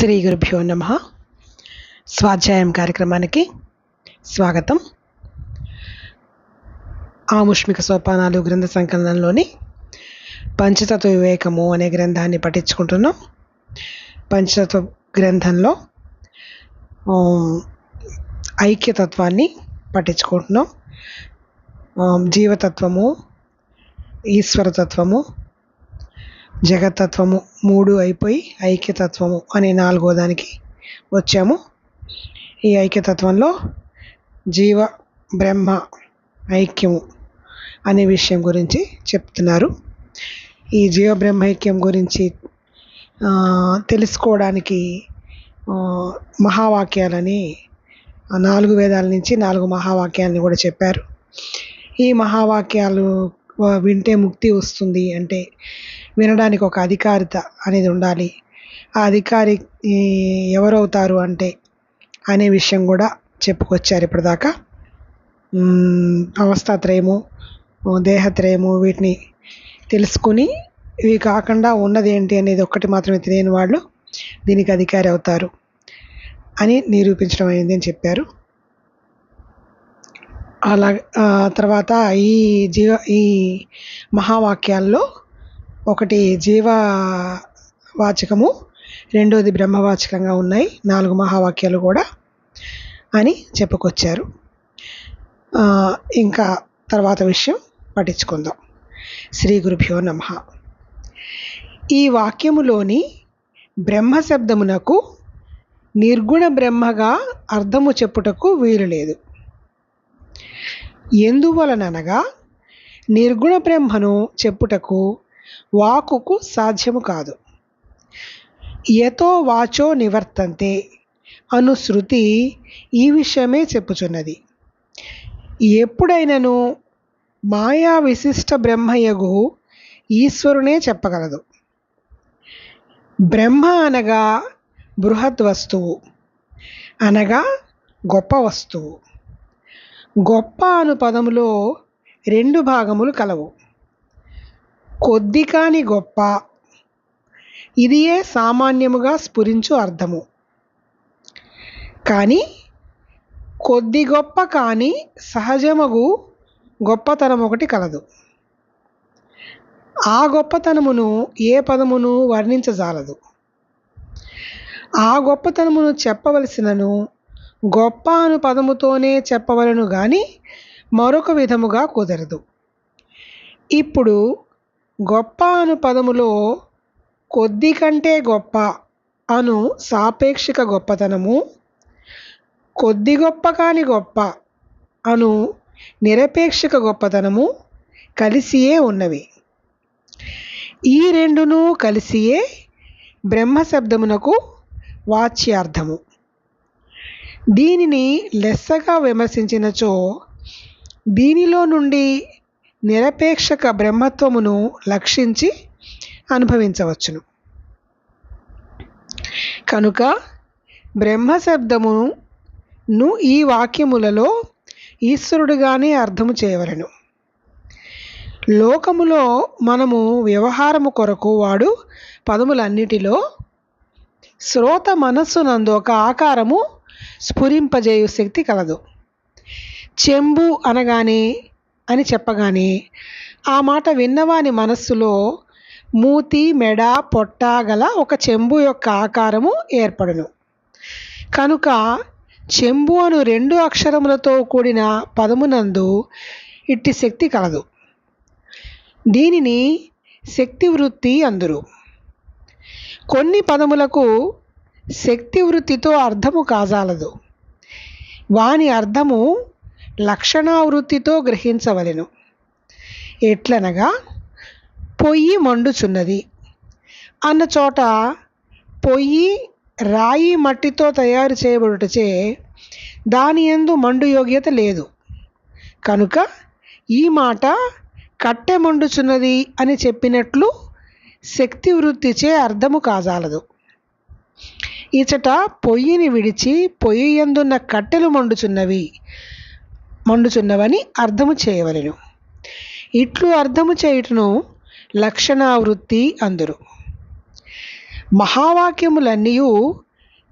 శ్రీ గురుభ్యో నమ. స్వాధ్యాయం కార్యక్రమానికి స్వాగతం. ఆముష్మిక సోపానాలు గ్రంథ సంకలనంలోని పంచతత్వ వివేకము అనే గ్రంథాన్ని పఠించుకుంటున్నాం. పంచతత్వ గ్రంథంలో ఐక్యతత్వాన్ని పఠించుకుంటున్నాం. జీవతత్వము ఈశ్వరతత్వము జగతత్వము మూడు అయిపోయి ఐక్యతత్వము అనే నాలుగో దానికి వచ్చాము. ఈ ఐక్యతత్వంలో జీవ బ్రహ్మ ఐక్యము అనే విషయం గురించి చెప్తున్నారు. ఈ జీవ బ్రహ్మైక్యం గురించి తెలుసుకోవడానికి మహావాక్యాలని నాలుగు వేదాల నుంచి నాలుగు మహావాక్యాలని కూడా చెప్పారు. ఈ మహావాక్యాలు వింటే ముక్తి వస్తుంది అంటే వినడానికి ఒక అధికారిత అనేది ఉండాలి. ఆ అధికారి ఎవరవుతారు అంటే అనే విషయం కూడా చెప్పుకొచ్చారు ఇప్పటిదాకా. అవస్థాత్రయము దేహత్రయము వీటిని తెలుసుకుని ఇవి కాకుండా ఉన్నది ఏంటి అనేది ఒక్కటి మాత్రమే తెలియని వాళ్ళు దీనికి అధికారి అవుతారు అని నిరూపించడం అయింది అని చెప్పారు. అలా తర్వాత ఈ జీవ ఈ మహావాక్యాల్లో ఒకటి జీవవాచకము రెండోది బ్రహ్మవాచకంగా ఉన్నాయి నాలుగు మహావాక్యాలు కూడా అని చెప్పుకొచ్చారు. ఇంకా తర్వాత విషయం పఠించుకుందాం శ్రీ గురుభ్యో నమ. ఈ వాక్యములోని బ్రహ్మ శబ్దమునకు నిర్గుణ బ్రహ్మగా అర్థము చెప్పుటకు వీలు లేదు. ఎందువలననగా నిర్గుణ బ్రహ్మను చెప్పుటకు వాకుకు సాధ్యము కాదు. యతో వాచో నివర్తంతే అను శృతి ఈ విషయమే చెప్పుచున్నది. ఎప్పుడైనను మాయా విశిష్ట బ్రహ్మయగు ఈశ్వరునే చెప్పగలదు. బ్రహ్మ అనగా బృహత్ వస్తువు అనగా గొప్ప వస్తువు. గొప్ప అను పదములో రెండు భాగములు కలవు. కొద్ది కాని గొప్ప. ఇదియే సామాన్యముగా స్ఫురించు అర్థము. కానీ కొద్ది గొప్ప కానీ సహజముగు గొప్పతనం ఒకటి కలదు. ఆ గొప్పతనమును ఏ పదమును వర్ణించజాలదు. ఆ గొప్పతనమును చెప్పవలసినను గొప్ప అను పదముతోనే చెప్పవలను కానీ మరొక విధముగా కుదరదు. ఇప్పుడు గొప్ప అను పదములో కొద్ది కంటే గొప్ప అను సాపేక్షిక గొప్పతనము కొద్ది గొప్ప కాని గొప్ప అను నిరపేక్షిక గొప్పతనము కలిసియే ఉన్నవి. ఈ రెండును కలిసియే బ్రహ్మ శబ్దమునకు వాచ్యార్థము. దీనిని లెస్సగా విమర్శించినచో దీనిలో నుండి నిరపేక్షక బ్రహ్మత్వమును లక్షించి అనుభవించవచ్చును. కనుక బ్రహ్మ శబ్దమును ఈ వాక్యములలో ఈశ్వరుడుగానే అర్థము చేయవలెను. లోకములో మనము వ్యవహారము కొరకు వాడు పదములన్నిటిలో శ్రోత మనస్సునందు ఒక ఆకారము స్ఫురింపజేయు శక్తి కలదు. చెంబు అనగానే అని చెప్పగానే ఆ మాట విన్నవాని మనస్సులో మూతి మెడ పొట్ట గల ఒక చెంబు యొక్క ఆకారము ఏర్పడును. కనుక చెంబు అను రెండు అక్షరములతో కూడిన పదమునందు ఇట్టి శక్తి కలదు. దీనిని శక్తి వృత్తి అందురు. కొన్ని పదములకు శక్తి వృత్తితో అర్థము కాజాలదు. వాని అర్థము లక్షణావృత్తితో గ్రహించవలెను. ఎట్లనగా పొయ్యి మండుచున్నది. అన్న చోట పొయ్యి రాయి మట్టితో తయారు చేయబడుటచే దాని ఎందు మండు యోగ్యత లేదు. కనుక ఈ మాట కట్టె మండుచున్నది అని చెప్పినట్లు శక్తి వృత్తిచే అర్థము కాజాలదు. ఇచట పొయ్యిని విడిచి పొయ్యి ఎందున్న కట్టెలు మండుచున్నవి. మండుచున్నవని అర్థము చేయవలెను. ఇట్లు అర్థము చేయుటను లక్షణావృత్తి అందురు. మహావాక్యములన్నీ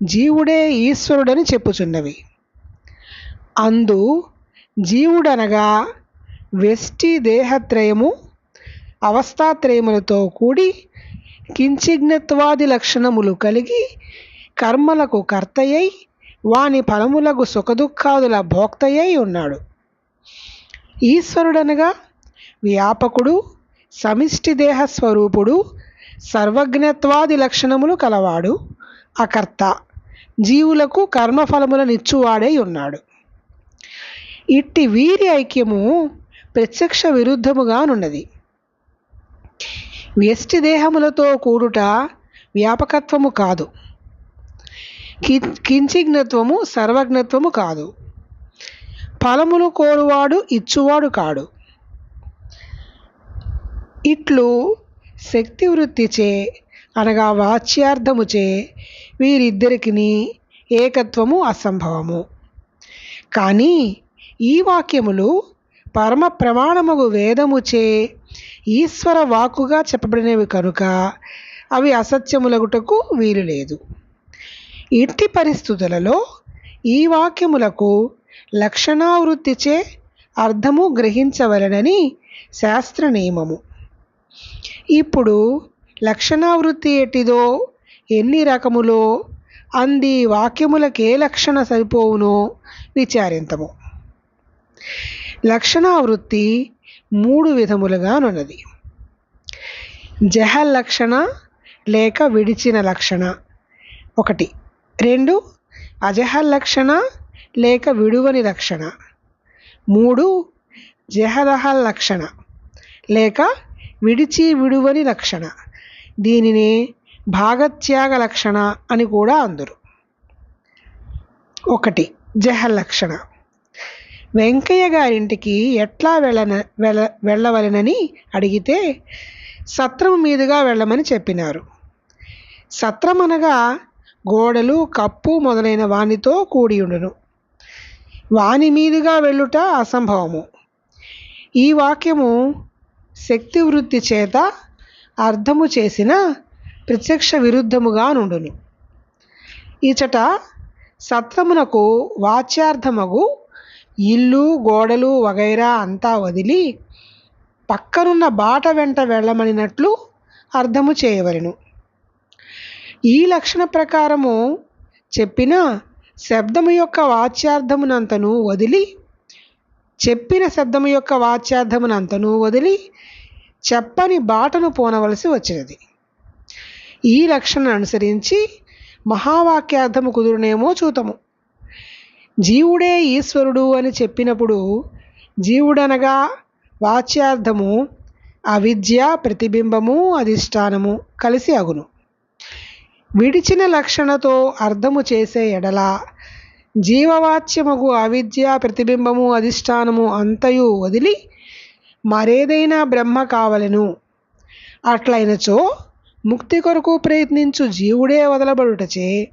జీవుడే ఈశ్వరుడని చెప్పుచున్నవి. అందు జీవుడనగా వెష్టి దేహత్రయము అవస్థాత్రయములతో కూడి కించిజ్ఞత్వాది లక్షణములు కలిగి కర్మలకు కర్తయ్యై వాని ఫలములకు సుఖదుఖాదుల భోక్తయ్యై ఉన్నాడు. ఈశ్వరుడనగా వ్యాపకుడు సమిష్టి దేహ స్వరూపుడు సర్వజ్ఞత్వాది లక్షణములు కలవాడు అకర్త జీవులకు కర్మఫలములనిచ్చువాడై ఉన్నాడు. ఇట్టి వీరి ఐక్యము ప్రత్యక్ష విరుద్ధముగానున్నది. వ్యష్టి దేహములతో కూడుట వ్యాపకత్వము కాదు. కించిజ్ఞత్వము సర్వజ్ఞత్వము కాదు. ఫలములు కోరువాడు ఇచ్చువాడు కాడు. ఇట్లు శక్తి వృత్తిచే అనగా వాచ్యార్థముచే వీరిద్దరికిని ఏకత్వము అసంభవము. కానీ ఈ వాక్యములు పరమ ప్రమాణముగు వేదముచే ఈశ్వర వాక్కుగా చెప్పబడినవి కనుక అవి అసత్యములగుటకు వీలు లేదు. ఇట్టి పరిస్థితులలో ఈ వాక్యములకు లక్షణావృత్తిచే అర్థము గ్రహించవలనని శాస్త్ర నియమము ఇప్పుడు లక్షణావృత్తి ఎటిదో ఎన్ని రకములో అంది వాక్యములకే లక్షణ సరిపోవునో విచారింతము. లక్షణావృత్తి మూడు విధములుగానున్నది జహల్ లక్షణ లేక విడిచిన లక్షణ ఒకటి. రెండు అజహ లక్షణ లేక విడువని రక్షణ. మూడు జహరహల్ లక్షణ. లేక విడిచి విడువని రక్షణ. దీనిని భాగత్యాగ లక్షణ అని కూడా అందరు. ఒకటి జహ లక్షణ. వెంకయ్య గారింటికి ఎట్లా వెళ్ళన వెళ్ళ వెళ్ళవలెనని అడిగితే సత్రం మీదుగా వెళ్ళమని చెప్పినారు. సత్రం అనగా గోడలు కప్పు మొదలైన వానితో కూడి ఉండును. వాని మీదుగా వెళ్ళుట అసంభవము. ఈ వాక్యము శక్తి వృత్తి చేత అర్థము చేసిన ప్రత్యక్ష విరుద్ధముగా నుండును. ఇచట సత్రమునకు వాచ్యార్థమగు ఇల్లు గోడలు వగైరా అంతా వదిలి పక్కనున్న బాట వెంట వెళ్ళమనినట్లు అర్థము చేయవలెను. ఈ లక్షణ ప్రకారము చెప్పిన శబ్దము యొక్క వాచ్యార్థమునంతను వదిలి చెప్పిన శబ్దము యొక్క వాచ్యార్థమునంతను వదిలి చెప్పని బాటను పోనవలసి వచ్చినది. ఈ లక్షణ అనుసరించి మహావాక్యార్థము కుదురునేమో చూతము. జీవుడే ఈశ్వరుడు అని చెప్పినప్పుడు జీవుడనగా వాచ్యార్థము అవిద్య ప్రతిబింబము అధిష్టానము కలిసి అగును. విడిచిన లక్షణతో అర్థము చేసే ఎడల జీవవాచ్యమగు అవిద్య ప్రతిబింబము అధిష్టానము అంతయు వదిలి మరేదైనా బ్రహ్మ కావలెను. అట్లయినచో ముక్తి కొరకు ప్రయత్నించు జీవుడే వదలబడుటచే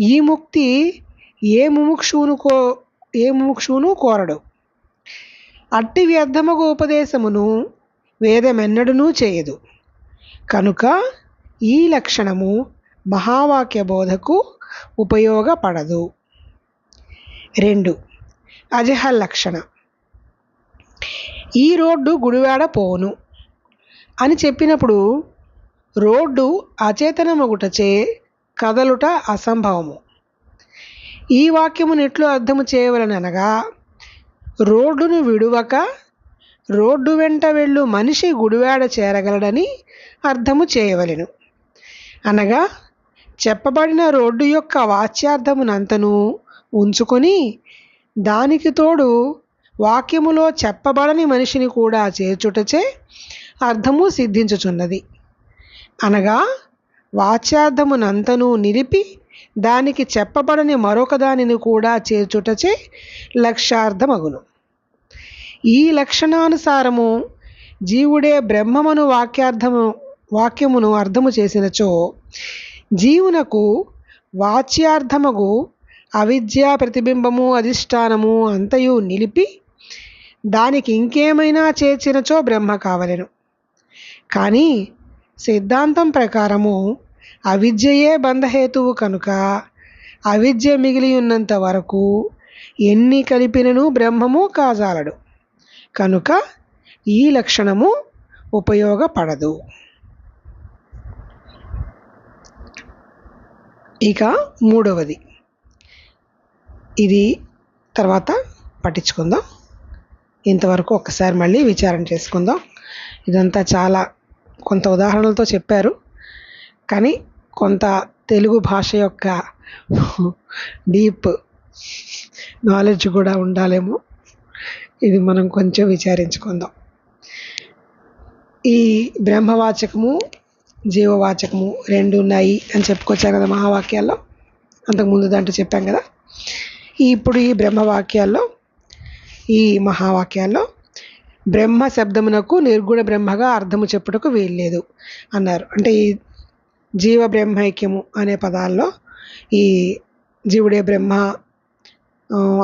ఈ ముక్తి ఏ ముముక్షువును కో ఏ ముముక్షువును కోరడు. అట్టి వ్యర్థముగు ఉపదేశమును వేదమెన్నడునూ చేయదు. కనుక ఈ లక్షణము మహావాక్య బోధకు ఉపయోగపడదు. రెండు. అజహ లక్షణ. ఈ రోడ్డు గుడివాడ పోను అని చెప్పినప్పుడు రోడ్డు అచేతనమగుటచే కదలుట అసంభవము. ఈ వాక్యమును ఎట్లు అర్థము చేయవలనగా రోడ్డును విడువక రోడ్డు వెంట వెళ్ళు మనిషి గుడివాడ చేరగలడని అర్థము చేయవలెను. అనగా చెప్పబడిన రోడ్డు యొక్క వాచ్యార్థమునంతను ఉంచుకొని దానికి తోడు వాక్యములో చెప్పబడని మనిషిని కూడా చేర్చుటచే అర్థము సిద్ధించుచున్నది. అనగా వాచ్యార్థమునంతను నిలిపి దానికి చెప్పబడని మరొక దానిని కూడా చేర్చుటచే లక్ష్యార్థమగును. ఈ లక్షణానుసారము జీవుడే బ్రహ్మమును వాక్యార్థము వాక్యమును అర్థము చేసినచో జీవునకు వాచ్యార్థమగు అవిద్య ప్రతిబింబము అధిష్టానము అంతయు నిలిపి దానికి ఇంకేమైనా చేర్చినచో బ్రహ్మ కావలెను. కానీ సిద్ధాంతం ప్రకారము అవిద్యయే బంధహేతువు కనుక అవిద్య మిగిలి ఉన్నంత వరకు ఎన్ని కలిపినను బ్రహ్మము కాజాలడు. కనుక ఈ లక్షణము ఉపయోగపడదు. ఇక మూడవది. ఇది తర్వాత పట్టించుకుందాం. ఇంతవరకు ఒకసారి మళ్ళీ విచారణ చేసుకుందాం. ఇదంతా చాలా కొంత ఉదాహరణలతో చెప్పారు. కానీ కొంత తెలుగు భాష యొక్క డీప్ నాలెడ్జ్ కూడా ఉండాలేమో. ఇది మనం కొంచెం విచారించుకుందాం. ఈ బ్రహ్మవాచకము జీవవాచకము రెండు ఉన్నాయి అని చెప్పుకొచ్చాను కదా మహావాక్యాల్లో. అంతకుముందు దాంట్లో చెప్పాం కదా. ఇప్పుడు ఈ బ్రహ్మవాక్యాల్లో ఈ మహావాక్యాల్లో బ్రహ్మ శబ్దమునకు నిర్గుణ బ్రహ్మగా అర్థము చెప్పుటకు వీల్లేదు అన్నారు. అంటే ఈ జీవ బ్రహ్మైక్యము అనే పదాల్లో ఈ జీవుడే బ్రహ్మ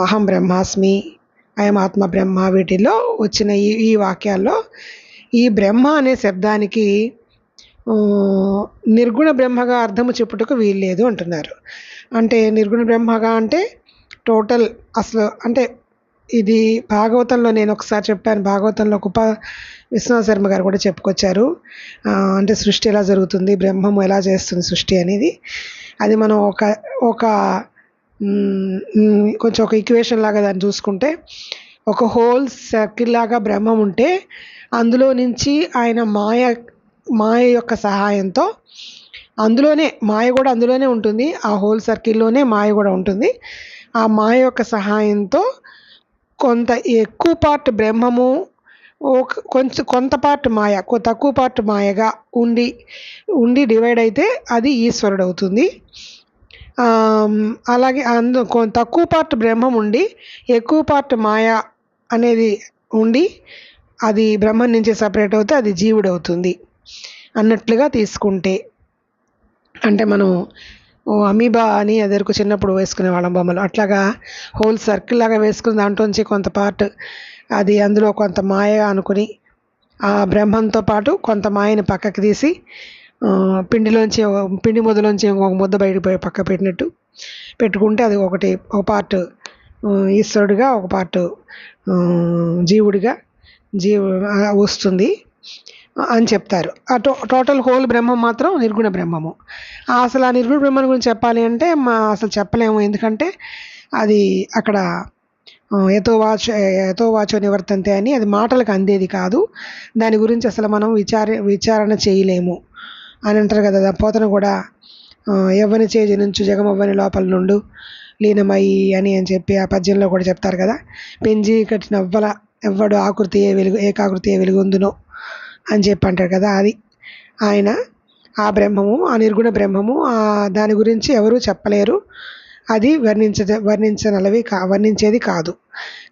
అహం బ్రహ్మాస్మి అయం ఆత్మ బ్రహ్మ వీటిల్లో వచ్చిన ఈ ఈ వాక్యాల్లో ఈ బ్రహ్మ అనే శబ్దానికి నిర్గుణ బ్రహ్మగా అర్థము చెప్పుటకు వీల్లేదు అంటున్నారు. అంటే నిర్గుణ బ్రహ్మగా అంటే టోటల్ అసలు అంటే ఇది భాగవతంలో నేను ఒకసారి చెప్పాను భాగవతంలో కుప విశ్వనాథ శర్మ గారు కూడా చెప్పుకొచ్చారు. అంటే సృష్టి ఎలా జరుగుతుంది బ్రహ్మము ఎలా చేస్తుంది సృష్టి అనేది. అది మనం ఒక ఒక కొంచెం ఒక ఈక్వేషన్ లాగా దాన్ని చూసుకుంటే ఒక హోల్ సర్కిల్ లాగా బ్రహ్మం ఉంటే అందులో నుంచి ఆయన మాయ మాయ యొక్క సహాయంతో అందులోనే మాయ కూడా అందులోనే ఉంటుంది. ఆ హోల్ సర్కిల్లోనే మాయ కూడా ఉంటుంది. ఆ మాయ యొక్క సహాయంతో కొంత ఎక్కువ పార్ట్ బ్రహ్మము కొంచెం కొంత పార్ట్ మాయ కొ- తక్కువ పార్ట్ మాయగా ఉండి ఉండి డివైడ్ అయితే అది ఈశ్వరుడు అవుతుంది. అలాగే అందు తక్కువ పార్ట్ బ్రహ్మం ఉండి ఎక్కువ పార్ట్ మాయ అనేది ఉండి అది బ్రహ్మం నుంచి సపరేట్ అవుతే అది జీవుడు అవుతుంది. అన్నట్లుగా తీసుకుంటే అంటే మనం ఓ అమీబా అని ఎదురుకు చిన్నప్పుడు వేసుకునే వాళ్ళం బొమ్మలు. అట్లాగా హోల్ సర్కిల్ లాగా వేసుకుని దాంట్లోంచి కొంత పార్ట్ అది అందులో కొంత మాయ అనుకుని ఆ బ్రహ్మంతో పాటు కొంత మాయని పక్కకి తీసి పిండిలోంచి ఒక- పిండి ముద్దలోంచి ఒక ముద్ద బయట పోయి పక్క పెట్టినట్టు పెట్టుకుంటే అది ఒకటి ఒక పార్ట్ ఈశ్వరుడిగా ఒక పార్ట్ జీవుడిగా జీవ వస్తుంది. అని చెప్తారు. ఆ టో టోటల్ హోల్ బ్రహ్మం మాత్రం నిర్గుణ బ్రహ్మము. అసలు ఆ నిర్గుణ బ్రహ్మం గురించి చెప్పాలి అంటే మా అసలు చెప్పలేము. ఎందుకంటే అది అక్కడ ఆ, ఎతో వాచ ఎతో వాచో నివర్తంతే అని అది మాటలకు అందేది కాదు. దాని గురించి అసలు మనం విచార విచారణ చేయలేము. అని అంటారు కదా పోతన కూడా ఎవ్వని చేజి నుంచి జగమవ్వని లోపల నుండు లీనమయ్యి అని అని చెప్పి ఆ పద్యంలో కూడా చెప్తారు కదా. పెంజి కట్టిన ఎవ్వల ఎవ్వడు ఆకృతి ఏ వెలుగు ఏకాకృతి ఏ వెలుగుందునో అని చెప్పి అంటారు కదా అది. ఆయన ఆ బ్రహ్మము ఆ నిర్గుణ బ్రహ్మము ఆ దాని గురించి ఎవరు చెప్పలేరు. అది వర్ణించ వర్ణించనలవి కా వర్ణించేది కాదు.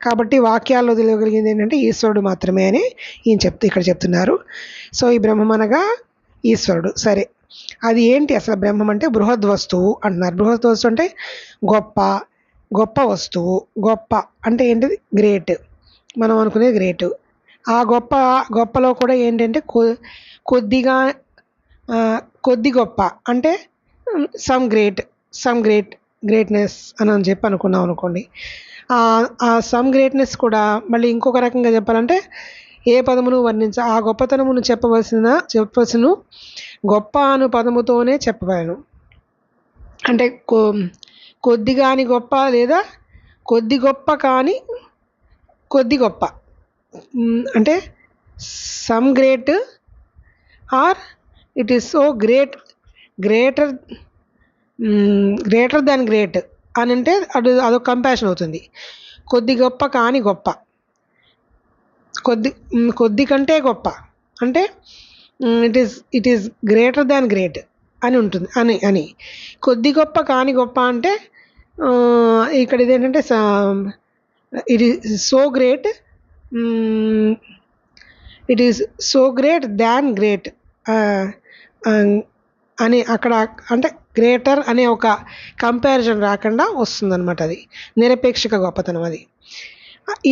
కాబట్టి వాక్యాల్లో తెలియగలిగింది ఏంటంటే ఈశ్వరుడు మాత్రమే అని ఈయన చెప్తూ ఇక్కడ చెప్తున్నారు. సో ఈ బ్రహ్మం అనగా ఈశ్వరుడు. సరే. అది ఏంటి అసలు బ్రహ్మం అంటే బృహద్ వస్తువు అంటున్నారు. బృహద్ వస్తువు అంటే గొప్ప గొప్ప వస్తువు. గొప్ప అంటే ఏంటిది? గ్రేట్. మనం అనుకునేది గ్రేట్. ఆ గొప్ప గొప్పలో కూడా ఏంటంటే కొ కొద్దిగా కొద్ది గొప్ప. అంటే some great some great greatness అని అని చెప్పి అనుకున్నాం అనుకోండి. ఆ సమ్ గ్రేట్నెస్ కూడా మళ్ళీ ఇంకొక రకంగా చెప్పాలంటే ఏ పదమును వర్ణించ ఆ గొప్పతనమును చెప్పవలసిన చెప్పవలసిన గొప్ప అను పదముతోనే చెప్పగలను అంటే కొ కొద్ది కాని గొప్ప లేదా కొద్ది గొప్ప కానీ కొద్ది గొప్ప. అంటే some great or it is so great greater greater than great అని అంటే అది అదొక కంపాషన్ అవుతుంది. కొద్ది గొప్ప కాని గొప్ప. కొద్ది కొద్ది కంటే గొప్ప. అంటే it is it is greater than great అని ఉంటుంది అని అని. కొద్ది గొప్ప కాని గొప్ప అంటే ఇక్కడ ఇదేంటంటే it is so great it is so great than great అని అక్కడ అంటే గ్రేటర్ అనే ఒక కంపారిజన్ రాకుండా వస్తుందన్నమాట అది. నిరపేక్షక గొప్పతనం అది.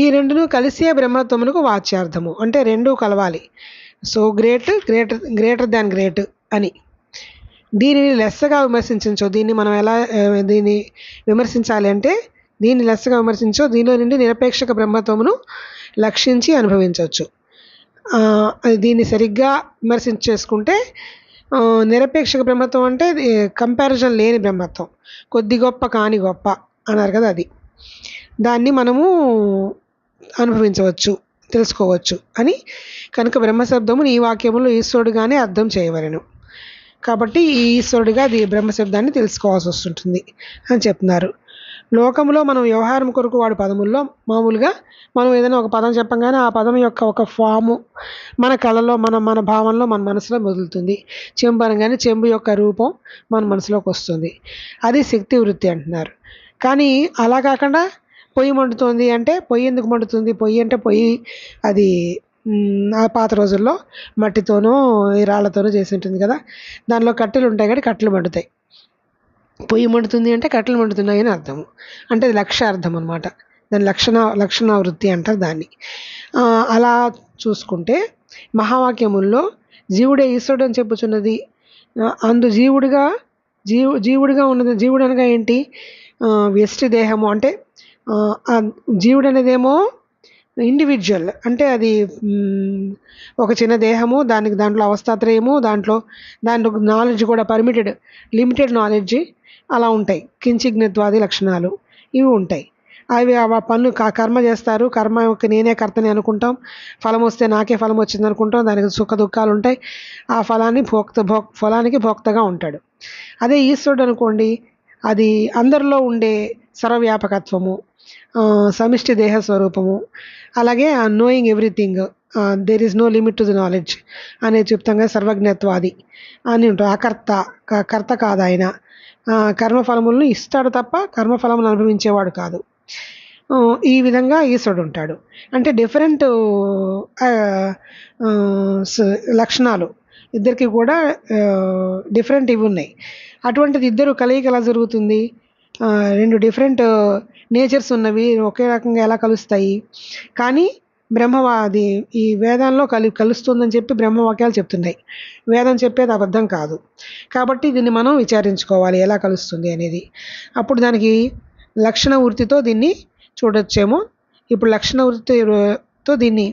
ఈ రెండును కలిసే బ్రహ్మత్వమునకు వాచ్యార్థము. అంటే రెండు కలవాలి. So great greater greater than great అని. దీనిని లెస్సగా విమర్శించవచ్చు దీన్ని మనం ఎలా దీన్ని విమర్శించాలి అంటే దీన్ని లెస్సగా విమర్శించో దీనిలో నుండి నిరపేక్షక బ్రహ్మత్వమును లక్షించి అనుభవించవచ్చు. దీన్ని సరిగ్గా విమర్శించేసుకుంటే నిరపేక్షక బ్రహ్మత్వం అంటే కంపారిజన్ లేని బ్రహ్మత్వం. కొద్ది గొప్ప కాని గొప్ప అన్నారు కదా అది. దాన్ని మనము అనుభవించవచ్చు తెలుసుకోవచ్చు అని కనుక బ్రహ్మశబ్దము ఈ వాక్యములో ఈశ్వరుడుగానే అర్థం చేయవలెను. కాబట్టి ఈ ఈశ్వరుడిగా అది బ్రహ్మశబ్దాన్ని తెలుసుకోవాల్సి వస్తుంటుంది అని చెప్తున్నారు. లోకంలో మనం వ్యవహారం కొరకు వాడు పదముల్లో మామూలుగా మనం ఏదైనా ఒక పదం చెప్పంగానే ఆ పదం యొక్క ఒక ఫాము మన కళలో మన మన భావనలో మన మనసులో మొదలుతుంది. చెంబు అనగానే చెంబు యొక్క రూపం మన మనసులోకి వస్తుంది. అది శక్తి వృత్తి అంటున్నారు. కానీ అలా కాకుండా పొయ్యి మండుతోంది అంటే పొయ్యి ఎందుకు మండుతుంది? పొయ్యి అంటే పొయ్యి అది ఆ పాత రోజుల్లో మట్టితోనో ఈ చేసి ఉంటుంది కదా. దానిలో కట్టెలు ఉంటాయి కానీ కట్టెలు మండుతాయి. పొయ్యి మండుతుంది అంటే కట్టెలు మండుతున్నాయి అని అంటే అది లక్ష్యార్థం అనమాట దాని లక్షణ లక్షణ వృత్తి అంటారు దాన్ని. అలా చూసుకుంటే మహావాక్యముల్లో జీవుడే ఈశ్వరుడు అని చెప్పుచున్నది. అందు జీవుడిగా జీవు జీవుడిగా ఉన్నది జీవుడు అనగా ఏంటి? వ్యష్టి దేహము. అంటే జీవుడు అనేదేమో ఇండివిజువల్ అంటే అది ఒక చిన్న దేహము దానికి దాంట్లో అవస్థాత్రయము దాంట్లో దాంట్లో నాలెడ్జ్ కూడా పర్మిటెడ్ లిమిటెడ్ నాలెడ్జ్ అలా ఉంటాయి. కించిజ్ఞత్వాది లక్షణాలు ఇవి ఉంటాయి. అవి ఆ పనులు కర్మ చేస్తారు. కర్మ యొక్క నేనే కర్తని అనుకుంటాం. ఫలం వస్తే నాకే ఫలం వచ్చింది అనుకుంటాం. దానికి సుఖ దుఃఖాలు ఉంటాయి. ఆ ఫలాన్ని భోక్త భో ఫలానికి భోక్తగా ఉంటాడు. అదే ఈశ్వరుడు అనుకోండి అది అందరిలో ఉండే సర్వవ్యాపకత్వము సమిష్టి దేహ స్వరూపము అలాగే knowing everything there is no limit to the knowledge అనేది చెప్తాం సర్వజ్ఞత్వాది అని ఉంటుంది అకర్త కర్త కాదు ఆయన. కర్మఫలములను ఇస్తాడు తప్ప కర్మఫలములను అనుభవించేవాడు కాదు. ఈ విధంగా ఈశ్వరుడు ఉంటాడు. అంటే డిఫరెంట్ లక్షణాలు. ఇద్దరికి కూడా డిఫరెంట్ ఇవి ఉన్నాయి. అటువంటిది ఇద్దరు కలయిక ఎలా జరుగుతుంది? రెండు డిఫరెంట్ నేచర్స్ ఉన్నవి ఒకే రకంగా ఎలా కలుస్తాయి? కానీ బ్రహ్మవాది ఈ వేదాల్లో కలి కలుస్తుందని చెప్పి బ్రహ్మవాక్యాలు చెప్తున్నాయి. వేదం చెప్పేది అబద్ధం కాదు. కాబట్టి దీన్ని మనం విచారించుకోవాలి ఎలా కలుస్తుంది అనేది. అప్పుడు దానికి లక్షణ వృత్తితో దీన్ని చూడొచ్చేమో. ఇప్పుడు లక్షణ వృత్తితో దీన్ని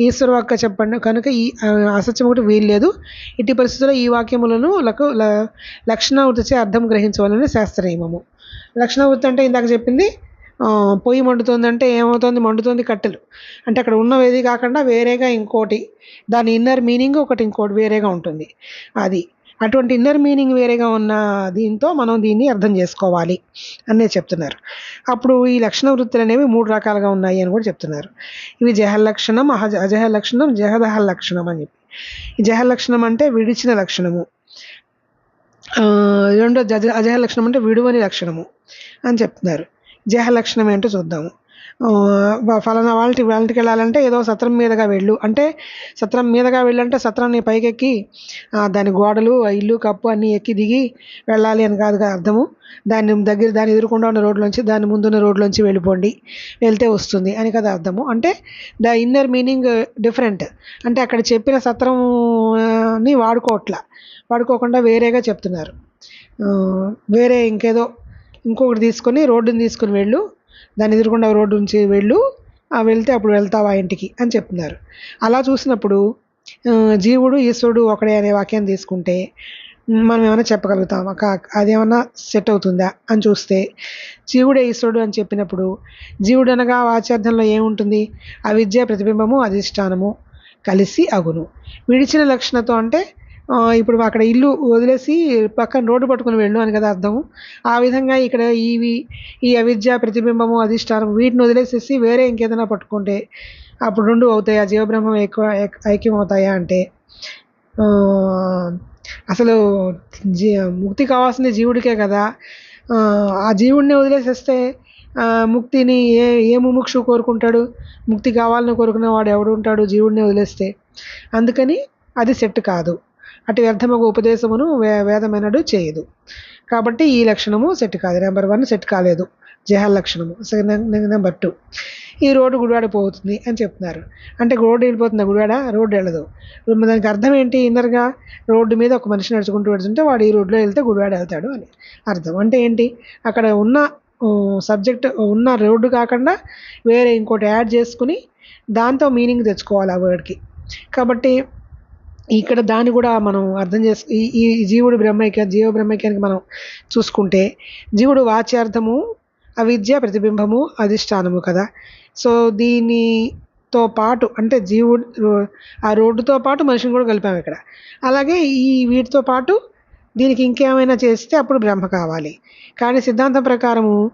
ఈశ్వరవాక్య చెప్పండి. కనుక ఈ ఆ, అసత్యం ఒకటి వీల్లేదు ఇట్టి పరిస్థితుల్లో ఈ వాక్యములను లకు ల- లక్షణ వృత్తిచే అర్థం గ్రహించవాలని శాస్త్రనియమము. లక్షణ వృత్తి అంటే ఇందాక చెప్పింది పొయ్యి పొయ్యి మండుతుందంటే ఏమవుతుంది? మండుతుంది కట్టెలు. అంటే అక్కడ ఉన్నవేది కాకుండా వేరేగా ఇంకోటి దాని ఇన్నర్ మీనింగ్ ఒకటి ఇంకోటి వేరేగా ఉంటుంది. అది అటువంటి ఇన్నర్ మీనింగ్ వేరేగా ఉన్న దీంతో మనం దీన్ని అర్థం చేసుకోవాలి అనే చెప్తున్నారు. అప్పుడు ఈ లక్షణ వృత్తులు అనేవి మూడు రకాలుగా ఉన్నాయి అని కూడా చెప్తున్నారు. ఇవి జహ లక్షణం అహజ అజహ లక్షణం జహదహ లక్షణం అని చెప్పి. జహ లక్షణం అంటే విడిచిన లక్షణము. రెండో జజ అజహ లక్షణం అంటే విడువని లక్షణము అని చెప్తున్నారు. జహ లక్షణం ఏంటో చూద్దాము. ఫలానా వాళ్ళకి వాళ్ళకి వెళ్ళాలంటే ఏదో సత్రం మీదగా వెళ్ళు. అంటే సత్రం మీదగా వెళ్ళంటే సత్రాన్ని పైకెక్కి దాని గోడలు ఇల్లు కప్పు అన్నీ ఎక్కి దిగి వెళ్ళాలి అని కాదు అర్థము. దాన్ని దగ్గర దాని ఎదురుకుండా ఉన్న రోడ్లోంచి దాని ముందున్న రోడ్లోంచి వెళ్ళిపోండి. వెళ్తే వస్తుంది అని కదా అర్థము. అంటే ద ఇన్నర్ మీనింగ్ డిఫరెంట్. అంటే అక్కడ చెప్పిన సత్రంని వాడుకోవట్లా. వాడుకోకుండా వేరేగా చెప్తున్నారు. వేరే ఇంకేదో ఇంకొకటి తీసుకొని రోడ్డుని తీసుకొని వెళ్ళు. దాని ఎదురుకుండా రోడ్డు నుంచి వెళ్ళు. ఆ వెళ్తే అప్పుడు వెళ్తావా ఇంటికి అని చెప్తున్నారు. అలా చూసినప్పుడు జీవుడు ఈశ్వరుడు ఒకడే అనే వాక్యాన్ని తీసుకుంటే మనం ఏమైనా చెప్పగలుగుతామా? కా అదేమన్నా సెట్ అవుతుందా? అని చూస్తే జీవుడే ఈశ్వరుడు అని చెప్పినప్పుడు జీవుడు అనగా వాచ్యార్థంలో ఏముంటుంది? అవిద్య ప్రతిబింబము అధిష్టానము కలిసి అగును. విడిచిన లక్షణతో అంటే ఇప్పుడు అక్కడ ఇల్లు వదిలేసి పక్కన రోడ్డు పట్టుకుని వెళ్ళు అని కదా అర్థం. ఆ విధంగా ఇక్కడ ఇవి ఈ అవిద్య ప్రతిబింబము అధిష్టానం వీటిని వదిలేసేసి వేరే ఇంకేదైనా పట్టుకుంటే అప్పుడు రెండు అవుతాయా? జీవబ్రహ్మం ఎక్కువ ఐక్యం అవుతాయా అంటే? అసలు జీ ముక్తి కావాల్సింది జీవుడికే కదా. ఆ, జీవుడిని వదిలేసేస్తే ముక్తిని ఏ ఏ ముముక్షు కోరుకుంటాడు? ముక్తి కావాలని కోరుకున్న వాడు ఎవడు ఉంటాడు జీవుడిని వదిలేస్తే? అందుకని అది సెట్ కాదు. అటు వ్యర్థమగు ఉపదేశమును వే వేదమైనడు చేయదు. కాబట్టి ఈ లక్షణము సెట్ కాదు. నెంబర్ వన్ సెట్ కాలేదు. జహల్ లక్షణము. నెంబర్ టూ ఈ రోడ్డు గుడివాడ పోతుంది అని చెప్తున్నారు. అంటే రోడ్డు వెళ్ళిపోతుంది. గుడివాడ రోడ్డు వెళ్ళదు. ఇప్పుడు దానికి అర్థం ఏంటి? ఇన్నర్గా రోడ్డు మీద ఒక మనిషి నడుచుకుంటూ వెళ్తుంటే వాడు ఈ రోడ్లో వెళ్తే గుడివాడ వెళ్తాడు అని అర్థం. అంటే ఏంటి? అక్కడ ఉన్న సబ్జెక్ట్ ఉన్న రోడ్డు కాకుండా వేరే ఇంకోటి యాడ్ చేసుకుని దాంతో మీనింగ్ తెచ్చుకోవాలి ఆ వర్డ్కి. కాబట్టి ఇక్కడ దాన్ని కూడా మనం అర్థం చేసు ఈ ఈ జీవుడు బ్రహ్మైక్య జీవ బ్రహ్మైక్యానికి మనం చూసుకుంటే జీవుడు వాచ్యార్థము అవిద్య ప్రతిబింబము అధిష్టానము కదా. సో దీనితో పాటు అంటే జీవుడు ఆ రోడ్డుతో పాటు మనిషిని కూడా కలిపాము ఇక్కడ. అలాగే ఈ వీటితో పాటు దీనికి ఇంకేమైనా చేస్తే అప్పుడు బ్రహ్మ కావాలి. కానీ సిద్ధాంతం ప్రకారము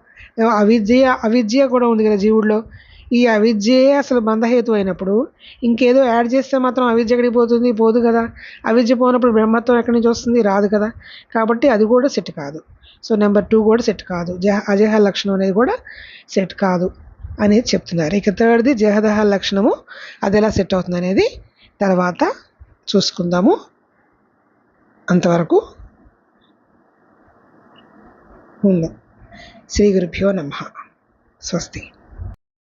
అవిద్య అవిద్య కూడా ఉంది కదా జీవుడిలో. ఈ అవిద్యే అసలు బంధహేతు అయినప్పుడు. ఇంకేదో యాడ్ చేస్తే మాత్రం అవిద్య ఎక్కడికి పోతుంది? పోదు కదా. అవిద్య పోనప్పుడు బ్రహ్మత్వం ఎక్కడి నుంచి వస్తుంది? రాదు కదా. కాబట్టి అది కూడా సెట్ కాదు. సో నెంబర్ టూ కూడా సెట్ కాదు. జహ అజహ లక్షణం అనేది కూడా సెట్ కాదు అనేది చెప్తున్నారు. ఇక థర్డ్ది జహదహ లక్షణము అది ఎలా సెట్ అవుతుంది అనేది తర్వాత చూసుకుందాము. అంతవరకు ఉందాం? శ్రీ గురుభ్యో నమ. స్వస్తి.